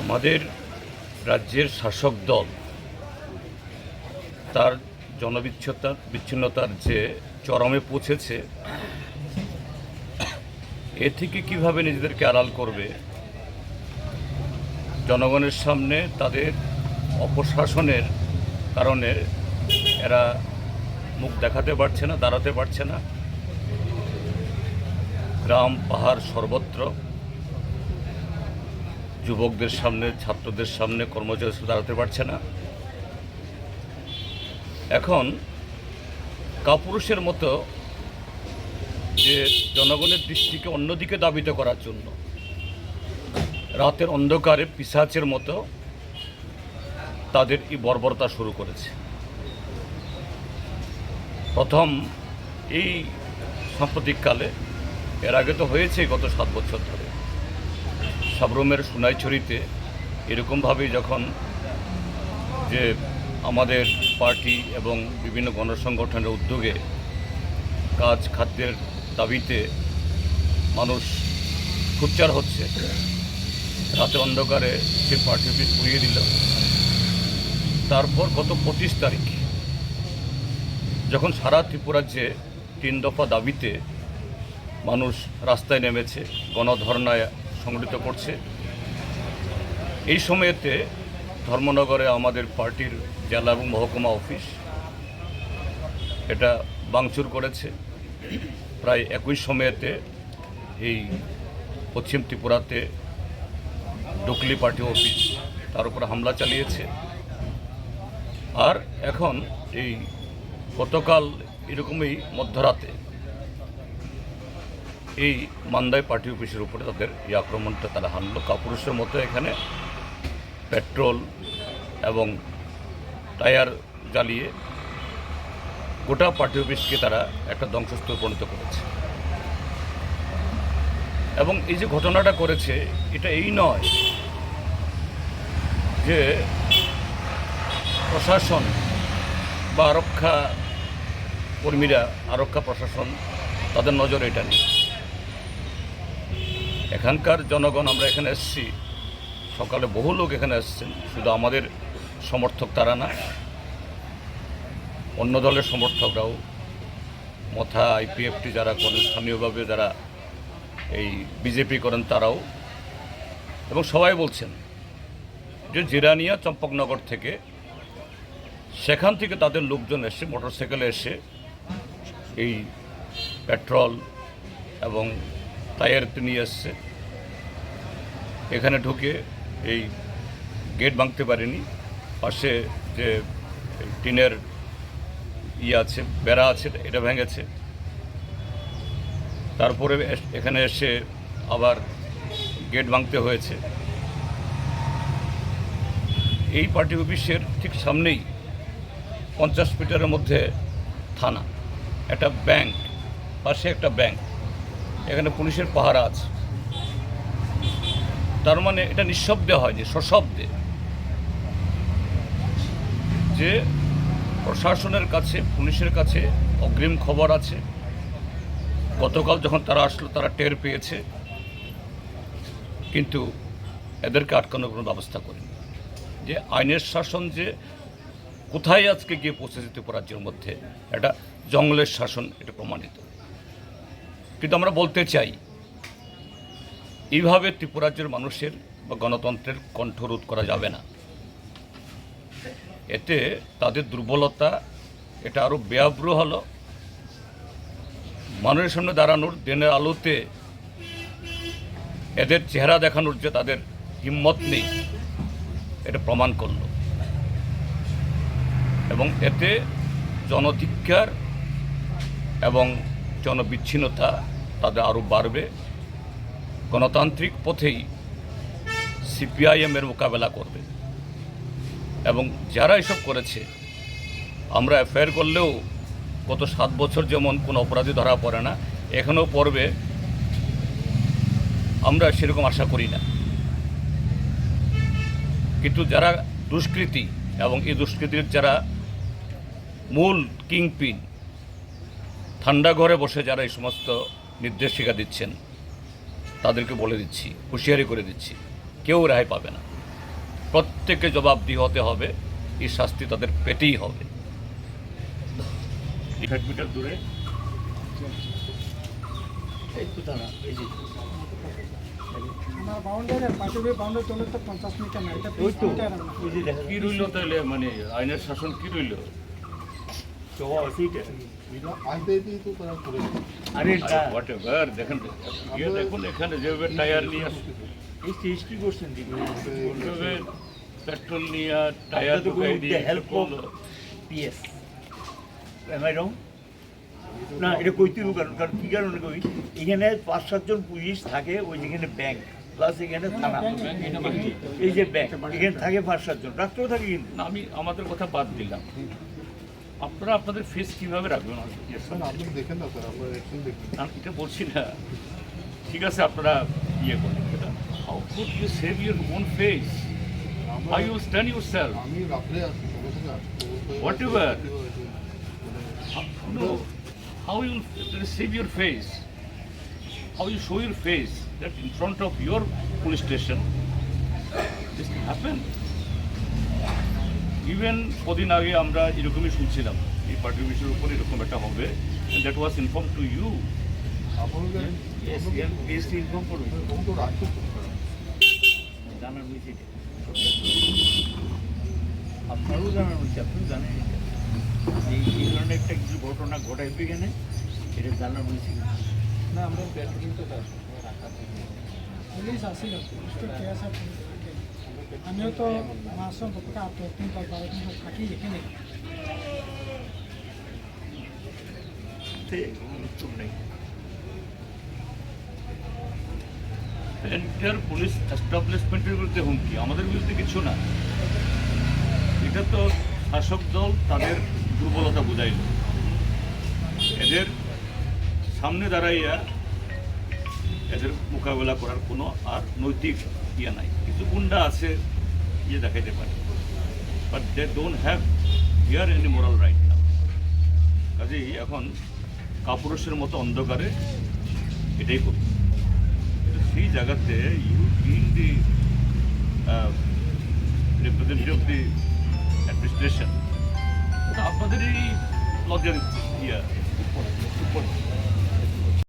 আমাদের রাজ্যের শাসক দল, তার জনবিচ্ছতা, বিচ্ছিন্নতার যে চরমে পৌঁছেছে, এ থেকে কীভাবে নিজেদেরকে আড়াল করবে? জনগণের সামনে তাদের অপশাসনের কারণে এরা মুখ দেখাতে পারছে না, দাঁড়াতে পারছে না। গ্রাম পাহাড় সর্বত্র। যুবকদের সামনে, ছাত্রদের সামনে কর্মচারী দাঁড়াতে পারছে না। এখন কাপুরুষের মতো যে জনগণের দৃষ্টিকে অন্যদিকে দাবিত করার জন্য, রাতের অন্ধকারে পিসাচের মতো তাদের এই বর্বরতা শুরু করেছে। প্রথম এই সাম্প্রতিককালে, এর আগে তো হয়েছে গত সাত বছর ধরে। সাবরুমের সোনাইছড়িতে এরকমভাবে যখন যে আমাদের পার্টি এবং বিভিন্ন গণসংগঠনের উদ্যোগে কাজ খাদ্যের দাবিতে মানুষ খুচ্চার হচ্ছে, রাতে অন্ধকারে সে পার্টি অফিস পুড়িয়ে দিল। তারপর গত পঁচিশ তারিখ, যখন সারা ত্রিপুরাজ্যে তিন দফা দাবিতে মানুষ রাস্তায় নেমেছে, গণধর্নায় সংগঠিত করছে। এই সময়েতে ধর্মনগরে আমাদের পার্টির জেলা এবং মহকুমা অফিস এটা বাংচুর করেছে। প্রায় একই সময়েতে এই পশ্চিম ত্রিপুরাতে ডুকলি পার্টি অফিস তার উপর হামলা চালিয়েছে। আর এখন এই গতকাল এরকমই মধ্যরাতে এই মান্দায় পার্টি অফিসের উপরে তাদের এই আক্রমণটা তারা হানলো। কাপুরুষের মতো এখানে পেট্রোল এবং টায়ার জ্বালিয়ে গোটা পার্টি অফিসকে তারা একটা ধ্বংসস্তূপে পরিণত করেছে। এবং এই যে ঘটনাটা করেছে, এটা এই নয় যে প্রশাসন বা আরক্ষা কর্মীরা, আরক্ষা প্রশাসন তাদের নজরে এটা নেই। এখানকার জনগণ আমরা এখানে এসেছি। সকালে বহু লোক এখানে এসেছেন। শুধু আমাদের সমর্থক তারা না, অন্য দলের সমর্থকরাও, মথা, আইপিএফটি যারা করেন, স্থানীয়ভাবে যারা এই বিজেপি করেন তারাও। এবং সবাই বলছেন যে জিরানিয়া চম্পকনগর থেকে সেখান থেকে তাদের লোকজন এসে, মোটরসাইকেলে এসে এই পেট্রোল এবং টায়ার নিয়ে এসছে এখানে ঢুকে এই গেট ভাঙতে পারেনি। পাশে যে টিনের ইয়ে আছে, বেড়া আছে, এটা ভেঙেছে। তারপরে এখানে এসে আবার গেট ভাঙতে হয়েছে। এই পার্টি অফিসের ঠিক সামনেই পঞ্চাশ মিটারের মধ্যে থানা, একটা ব্যাংক, পাশে একটা ব্যাংক। এখানে পুলিশের পাহারা আছে। তার মানে এটা নিঃশব্দে হয় যে, সশব্দে। যে প্রশাসনের কাছে, পুলিশের কাছে অগ্রিম খবর আছে, গতকাল যখন তারা আসলো, তারা টের পেয়েছে, কিন্তু এদেরকে আটকানোর কোনো ব্যবস্থা করেনি। যে আইনের শাসন যে কোথায় আজকে গিয়ে পৌঁছেছে ত্রিপুরা রাজ্যের মধ্যে, এটা জঙ্গলের শাসন, এটা প্রমাণিত। কিন্তু আমরা বলতে চাই, এইভাবে ত্রিপুরাজ্যের মানুষের বা গণতন্ত্রের কণ্ঠরোধ করা যাবে না। এতে তাদের দুর্বলতা, এটা আরও বেআব্র হলো। মানুষের সামনে দাঁড়ানোর দিনের আলোতে এদের চেহারা দেখানোর যে তাদের হিম্মত নেই, এটা প্রমাণ করল। এবং এতে জনধিক্ষার এবং জনবিচ্ছিন্নতা তাদের আরও বাড়বে। গণতান্ত্রিক পথেই সিপিআইএমের মোকাবেলা করবে। এবং যারা এসব করেছে, আমরা এফআইআর করলেও গত সাত বছর যেমন কোনো অপরাধী ধরা পড়ে না, এখনও পড়বে। আমরা সেরকম আশা করি না। কিন্তু যারা দুষ্কৃতী এবং এই দুষ্কৃতির যারা মূল কিংপিন, ঠান্ডা ঘরে বসে যারা এই সমস্ত নির্দেশিকা দিচ্ছেন তাদেরকে বলে দিচ্ছি হুঁশিয়ারি করে দিচ্ছি কেউ রেহাই পাবে না। প্রত্যেকে জবাবদিহি হতে হবে এই শাস্তি তাদের পেটেই হবে। মিটার দূরে। কি রইল তাহলে মানে আইনের শাসন কি রইল? আরে দেখেন ইয়ে দেখুন এখানে যেভাবে টায়ার নিয়ে এই করছেন যেভাবে পেট্রোল নিয়ে টায়ার ঢুকাই দিয়ে হেল্প করল। পিএস এম আই রং না এটা কইতে কারণ কারণ কি কারণে কই? এখানে পাঁচ সাতজন পুলিশ থাকে ওই যেখানে ব্যাংক প্লাস এখানে থানা। এই যে ব্যাংক এখানে থাকে পাঁচ সাতজন রাত্রেও থাকে কিন্তু। আমি আমাদের কথা বাদ দিলাম। আপনারা আপনাদের ফেস কীভাবে রাখবেন আপনি দেখেন না স্যার আপনার আমি এটা বলছি না। ঠিক আছে আপনারা ইয়ে করবেন how could you save your own face how you stand yourself আমি রাত্রে সঙ্গে সঙ্গে আসছি খবর পেয়ে Whatever. আসছি, মানে No. How you receive your face? How you show your face that in even কদিন আগে আমরা এরকমই শুনছিলাম এই পার্টি বিষয়ের উপর এরকম একটা হবে that was inform to you sir. জানার হয়েছে এটা। আপনারও জানানো হয়েছে আপনিও জানেন এটা। এই ধরনের একটা কিছু ঘটনা ঘটাইবে এখানে এটা জানানো হয়েছে না আমরা প্যাট্রোলিং তো পুলিশ আসিল পুলিশ তো কে আমিও তো মাস গতকে আট দিন থাকি এখানে। পুলিশ এস্টাবলিশমেন্টের বিরুদ্ধে হুমকি, আমাদের বিরুদ্ধে কিছু না। এটা তো শাসক দল তাদের দুর্বলতা এদের সামনে দাঁড়াইয়া এদের মোকাবেলা করার কোনো আর নৈতিক ইয়ে নাই। কিছু গুন্ডা আছে ইয়ে দেখাইতে পারে। But they don't have here any moral right না কাজেই এখন কাপুরুষের মতো অন্ধকারে এটাই করবে। সেই জায়গাতে you been the representative of the administration আপনাদেরই লজ্জা দিচ্ছে ইয়া